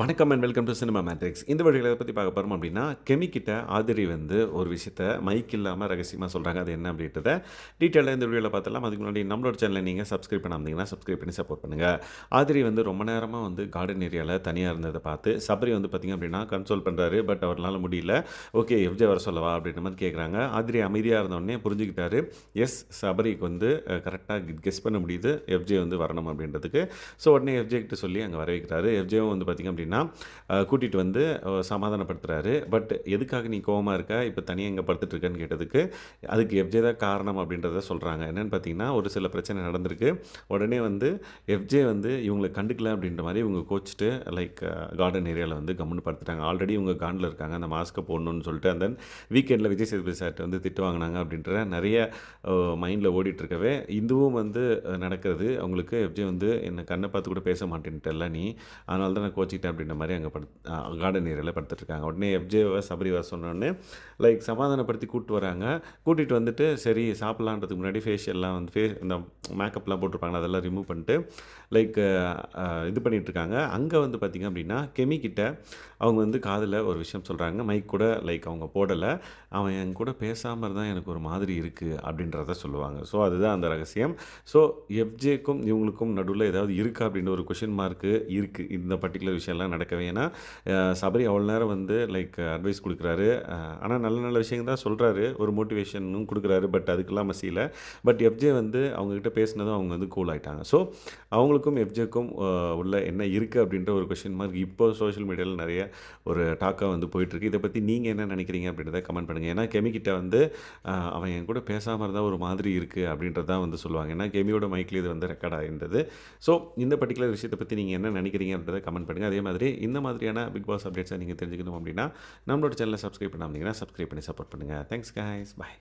வணக்கம் and welcome to cinema matrix இந்த வழிகளை பற்றி பார்க்க போகிறோம் அப்படின்னா கெமிக்கிட்ட ஆதிரி வந்து ஒரு விஷயத்த மைக் இல்லாமல் ரகசியமாக சொல்கிறாங்க அது என்ன அப்படின்றத டீட்டெயிலாக இந்த வீடியோவில் பார்த்தலாம் அதுக்கு முன்னாடி நம்மளோட சேனலை நீங்கள் சப்ஸ்கிரைப் பண்ணாமதிங்கன்னா சப்ஸ்கிரைப் பண்ணி சப்போர்ட் பண்ணுங்கள் ஆதிரி வந்து ரொம்ப நேரமாக வந்து கார்டன் ஏரியாவில் தனியாக இருந்ததை பார்த்து சபரி வந்து பார்த்திங்க அப்படின்னா கன்சோல் பண்ணுறாரு பட் அவரால் முடியல. ஓகே எஃப்ஜே வர சொல்லவா அப்படின்ற மாதிரி கேட்குறாங்க ஆதிரி அமைதியாக இருந்தோடனே புரிஞ்சுக்கிட்டாரு. எஸ் சபரிக்கு வந்து கரெக்டாக கெஸ் பண்ண முடியுது. எஃப்ஜே வந்து வரணும் அப்படின்றதுக்கு. ஸோ உடனே எஃப்ஜே கிட்ட சொல்லி அங்கே வர வைக்கிறாரு. எஃப்ஜேவும் வந்து பார்த்திங்க அப்படின்னா அப்படின்னா கூட்டிகிட்டு வந்து சமாதானப்படுத்துகிறாரு பட் எதுக்காக நீ கோவமாக இருக்க? இப்போ தனியாக எங்கே படுத்துட்டு இருக்கேன்னு கேட்டதுக்கு அதுக்கு எஃப்ஜே தான் காரணம் அப்படின்றத சொல்கிறாங்க என்னென்னு பார்த்தீங்கன்னா ஒரு சில பிரச்சனை நடந்திருக்கு. உடனே வந்து எஃப்ஜே வந்து இவங்களை கண்டுக்கல அப்படின்ற மாதிரி இவங்க கோச்சிட்டு லைக் கார்டன் ஏரியாவில் வந்து கம்முன்னு படுத்துட்டாங்க. ஆல்ரெடி இவங்க காண்டில் இருக்காங்க. அந்த மாஸ்க்கை போடணும்னு சொல்லிட்டு அந்த வீக்கெண்டில் விஜய் சேதுபதி சார்ட்டு வந்து திட்டு வாங்கினாங்க அப்படின்ற நிறைய மைண்டில் ஓடிட்டுருக்கவே இதுவும் வந்து நடக்கிறது. அவங்களுக்கு எஃப்ஜே வந்து என்னை கண்ணை பார்த்து கூட பேச மாட்டேன்ட்டல்ல நீ. அதனால தான் நான் கோச்சிக்கிட்டேன் அப்படின்ற மாதிரி அங்கே படு கார்டன் ஏரியாவில் படுத்துட்ருக்காங்க உடனே எஃப்ஜேவை சபரி வர சொன்னோடனே லைக் சமாதானப்படுத்தி கூப்பிட்டு வராங்க. கூட்டிகிட்டு வந்துட்டு சரி சாப்பிட்லான்றதுக்கு முன்னாடி ஃபேஷியல்லாம் வந்து ஃபே இந்த மேக்கப்லாம் போட்டிருப்பாங்க அதெல்லாம் ரிமூவ் பண்ணிட்டு லைக் இது பண்ணிகிட்டு இருக்காங்க அங்கே வந்து பார்த்திங்க அப்படின்னா கெமி கிட்ட அவங்க வந்து காதில் ஒரு விஷயம் சொல்கிறாங்க மைக் கூட லைக் அவங்க போடலை. அவன் என் கூட பேசாமல் இருந்தால் எனக்கு ஒரு மாதிரி இருக்குது அப்படின்றத சொல்லுவாங்க. ஸோ அதுதான் அந்த ரகசியம். ஸோ எஃப்ஜேக்கும் இவங்களுக்கும் நடுவில் ஏதாவது இருக்கா அப்படின்ற ஒரு கொஷின் மார்க்கு இருக்குது இந்த பர்டிகுலர் விஷயம்லாம் நடக்கவே. ஏன்னா சபரி அவ்வளோ நேரம் வந்து லைக் அட்வைஸ் கொடுக்குறாரு. ஆனால் நல்ல நல்ல விஷயங்கள் தான் சொல்கிறாரு ஒரு மோட்டிவேஷனும் கொடுக்குறாரு பட் அதுக்கெல்லாம் மசியில் பட் எஃப்ஜே வந்து அவங்கக்கிட்ட பேசினதும் அவங்க வந்து கூல் ஆகிட்டாங்க ஸோ அவங்களுக்கும் எஃப்ஜேக்கும் உள்ள என்ன இருக்குது அப்படின்ற ஒரு கொஷின் மார்க் இப்போ சோஷியல் மீடியாவில் நிறைய ஒரு டாக்காக வந்து போயிட்டுருக்கு. இதை பற்றி நீங்கள் என்ன நினைக்கிறீங்க அப்படின்றத கமெண்ட் பண்ணுங்கள் ஏன்னா கெமிக்கிட்ட வந்து அவன் என் கூட பேசாமல் இருந்தால் ஒரு மாதிரி இருக்குது அப்படின்றதான் வந்து சொல்லுவாங்க. ஏன்னா கெமியோட மைக்கில் இது வந்து ரெக்கார்ட் ஆகிருந்தது ஸோ இந்த பர்டிகுலர் விஷயத்தை பற்றி நீங்கள் என்ன நினைக்கிறீங்க அப்படின்றத கமெண்ட் பண்ணுங்கள் அதே மாதிரி இந்த மாதிரியான பிக் பாஸ் அப்டேட்ஸை நீங்கள் தெரிஞ்சுக்கணும் அப்படின்னா நம்மளோட சேனலை சப்ஸ்கிரைப் பண்ணாமல் சப்ஸ்கிரைப் பண்ணி சப்போர்ட் பண்ணுங்கள் தேங்க்ஸ் guys. பாய்